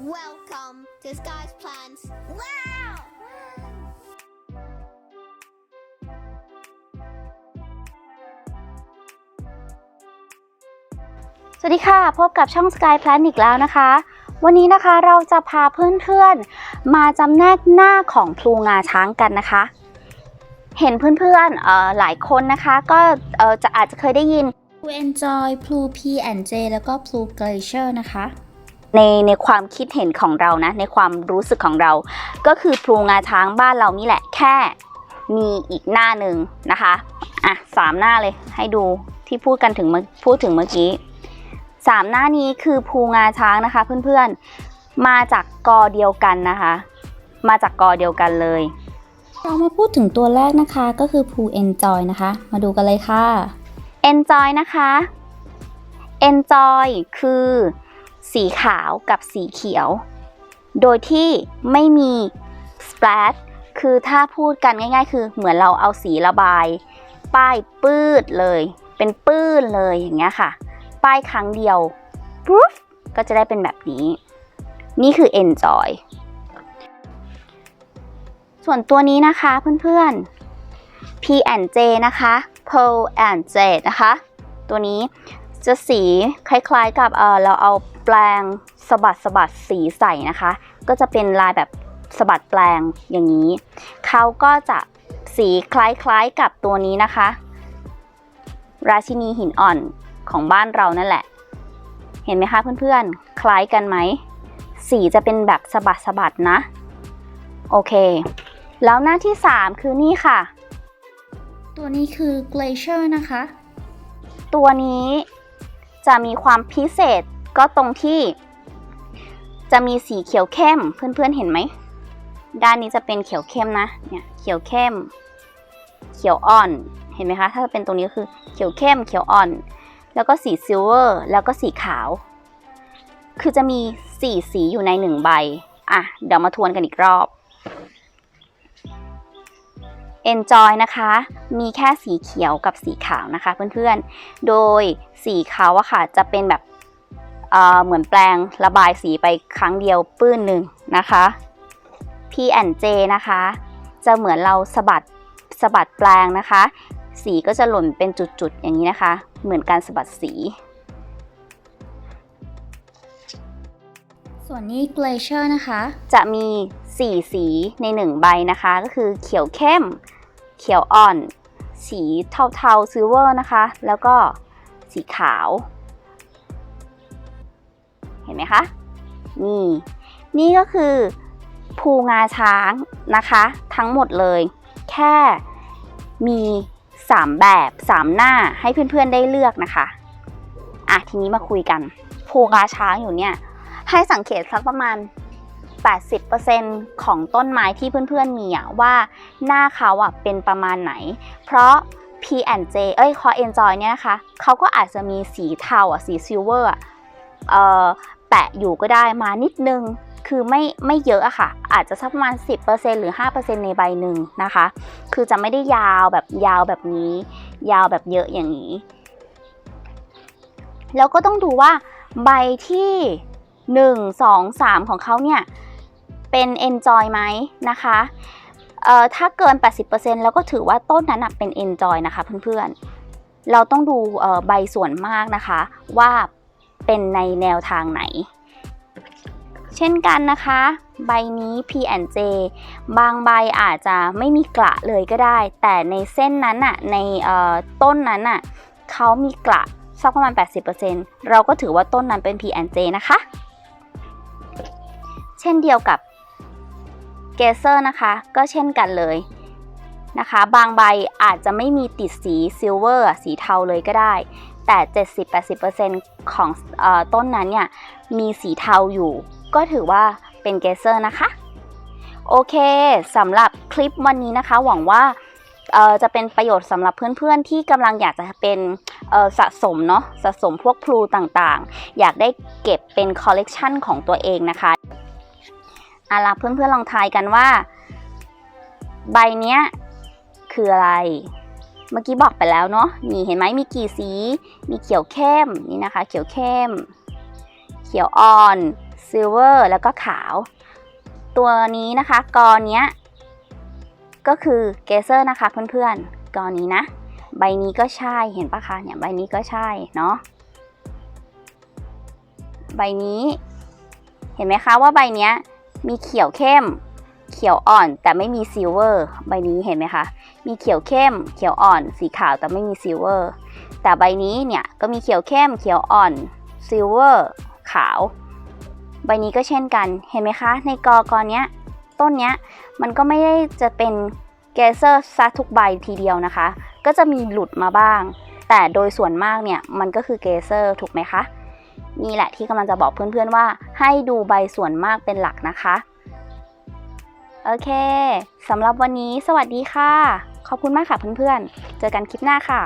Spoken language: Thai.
Welcome to Sky's Plans. Wow! สวัสดีค่ะ พบกับช่อง Sky Plan อีกแล้วนะคะ วันนี้นะคะเราจะพาเพื่อนๆ มาจำแนกหน้าของพลูงาช้างกันนะคะ เห็นเพื่อนๆเอ่อหลายคนนะคะก็เอ่อจะอาจจะเคยได้ยิน Blue Enjoy Blue P&J แล้วก็ Blue Glacier นะคะ ในในความคิดเห็นของเรานะ ในความรู้สึกของเรา ก็คือพลูงาช้างบ้านเรานี่แหละแค่มีอีกหน้าหนึ่งนะคะอะสามหน้าเลยให้ดูที่พูดกันถึงเมื่อพูดถึงเมื่อกี้สามหน้านี้คือพลูงาช้างนะคะเพื่อนๆ มาจากกอเดียวกันนะคะ มาจากกอเดียวกันเลย เรามาพูดถึงตัวแรกนะคะก็คือ Blue Enjoy นะคะ มาดูกันเลยค่ะ Enjoy นะคะ Enjoy คือ สีขาวกับสีเขียว โดยที่ไม่มี splash คือถ้าพูดกันง่าย ๆ คือเหมือนเราเอาสีระบาย ป้ายปื้ดเลย เป็นปื้นเลยอย่างเงี้ยค่ะ ป้ายครั้งเดียวปุ๊บก็จะได้เป็นแบบนี้ นี่คือ Enjoy ส่วนตัวนี้นะคะเพื่อน ๆ P&J นะคะ Pearl and Jade นะคะ ตัวนี้ จะสีคล้ายๆกับเออเราเอาแปรงสะบัดสะบัดสีใส่นะคะ ก็จะเป็นลายแบบสะบัดแปลงอย่างนี้เขาก็จะสีคล้ายๆกับตัวนี้นะคะ ราชินีหินอ่อนของบ้านเรานั่นแหละ เห็นไหมคะเพื่อนๆ คล้ายกันไหม สีจะเป็นแบบสะบัดสะบัดนะ โอเค แล้วหน้าที่ 3 คือนี่ค่ะ ตัวนี้คือ Glacier นะคะ ตัวนี้ จะมีความพิเศษก็ตรงที่ จะมีสีเขียวเข้มเพื่อนๆเห็นไหม ด้านนี้จะเป็นเขียวเข้มนะ เนี่ยเขียวเข้ม เขียวอ่อน เห็นไหมคะ ถ้าเป็นตรงนี้ก็คือเขียวเข้ม เขียวอ่อน แล้วก็สีซิลเวอร์ แล้วก็สีขาว คือจะมีสี่สีอยู่ในหนึ่งใบ อะ เดี๋ยวมาทวนกันอีกรอบ Enjoy นะคะ มีแค่สีเขียวกับสีขาวนะคะเพื่อนๆ โดยสีเขาอะค่ะจะเป็นแบบเอ่อเหมือนแปลงระบายสีไปครั้งเดียวปื้นหนึ่งนะคะ P&J นะคะ จะเหมือนเราสะบัดสะบัดแปลงนะคะ สีก็จะหล่นเป็นจุดๆอย่างนี้นะคะ เหมือนการสะบัดสีส่วนนี้ Glacier นะคะ จะมี 4 สีใน 1 ใบนะคะ ก็คือเขียวเข้ม เขียวอ่อน สีเทาๆซิลเวอร์นะคะ แล้วก็สีขาว เห็นไหมคะ นี่ นี่ก็คือภูงาช้างนะคะ ทั้งหมดเลย แค่มี 3 แบบ 3 หน้าให้เพื่อนๆได้เลือกนะคะอะทีนี้มาคุยกัน ภูงาช้างอยู่เนี่ย ให้สังเกตสักประมาณ 80%ของต้นไม้ที่เพื่อนๆมีอะว่าหน้าเขาอะเป็นประมาณไหน เพราะ P&J เอ้ยคอ Enjoy เนี่ยนะคะเขาก็อาจจะมีสีเทาอะสีซิลเวอร์อะเอ่อแปะอยู่ก็ได้มานิดนึงคือไม่ไม่เยอะอะค่ะ อาจจะสักประมาณ 10%หรือ 5%ในใบหนึ่งนะคะ คือจะไม่ได้ยาวแบบยาวแบบนี้ ยาวแบบเยอะอย่างนี้ แล้วก็ต้องดูว่าใบที่ 1 2 3 ของเขาเนี่ย เป็น enjoy ไหมนะคะเอ่อถ้าเกิน 80%แล้วก็ถือว่าต้นนั้นเป็น enjoy นะคะเพื่อนๆ เราต้องดูใบส่วนมากนะคะ ว่าเป็นในแนวทางไหน เช่นกันนะคะ ใบนี้ P&J บางใบอาจจะไม่มีกระเลยก็ได้ แต่ในเส้นนั้นน่ะในต้นนั้นน่ะเขามีกระสักประมาณ 80%เราก็ถือว่าต้นนั้นเป็น P&J นะคะ เช่นเดียวกับ กเซอร์นะคะ ก็เช่นกันเลยนะคะ บางใบอาจจะไม่มีติดสีซิลเวอร์สีเทาเลยก็ได้ แต่ 70-80%ของเอต้นนั้นเนี่ยมีสีเทาอยู่ ก็ถือว่าเป็นเกเซอร์นะคะโอเคสำหรับคลิปวันนี้นะคะ หวังว่าจะเป็นประโยชน์สำหรับเพื่อนๆ ที่กำลังอยากจะเป็นสะสมเนาะสะสมพวกพลูต่างๆ อยากได้เก็บเป็นคอลเลกชันของตัวเองนะคะ อาล่ะเพื่อนๆลองทายกันว่า ใบเนี้ยคืออะไร เมื่อกี้บอกไปแล้วเนาะนี่เห็นไหมมีกี่สี มีเขียวเข้มนี่นะคะ เขียวเข้ม เขียวอ่อนซิลเวอร์แล้วก็ขาว ตัวนี้นะคะกอเนี้ยก็คือเกเซอร์นะคะเพื่อนๆกอนี้นะ ใบนี้ก็ใช่เห็นปะคะเนี่ยใบนี้ก็ใช่เนาะใบนี้ เห็นไหมคะว่าใบเนี้ย มีเขียวเข้ม เขียวอ่อนแต่ไม่มีซิลเวอร์ใบนี้เห็นไหมคะ มีเขียวเข้ม เขียวอ่อน สีขาวแต่ไม่มีซิลเวอร์แต่ใบนี้เนี่ยก็มีเขียวเข้ม เขียวอ่อนซิลเวอร์ขาว ใบนี้ก็เช่นกันเห็นไหมคะ ในกอกอนเนี้ยต้นเนี้ยมันก็ไม่ได้จะเป็นเกเซอร์ซะทุกใบทีเดียวนะคะ ก็จะมีหลุดมาบ้าง แต่โดยส่วนมากเนี่ยมันก็คือเกเซอร์ถูกไหมคะ นี่แหละที่กำลังจะบอกเพื่อนๆว่า ให้ดูใบส่วนมากเป็นหลักนะคะ โอเคสำหรับวันนี้สวัสดีค่ะ ขอบคุณมากค่ะเพื่อนๆ เจอกันคลิปหน้าค่ะ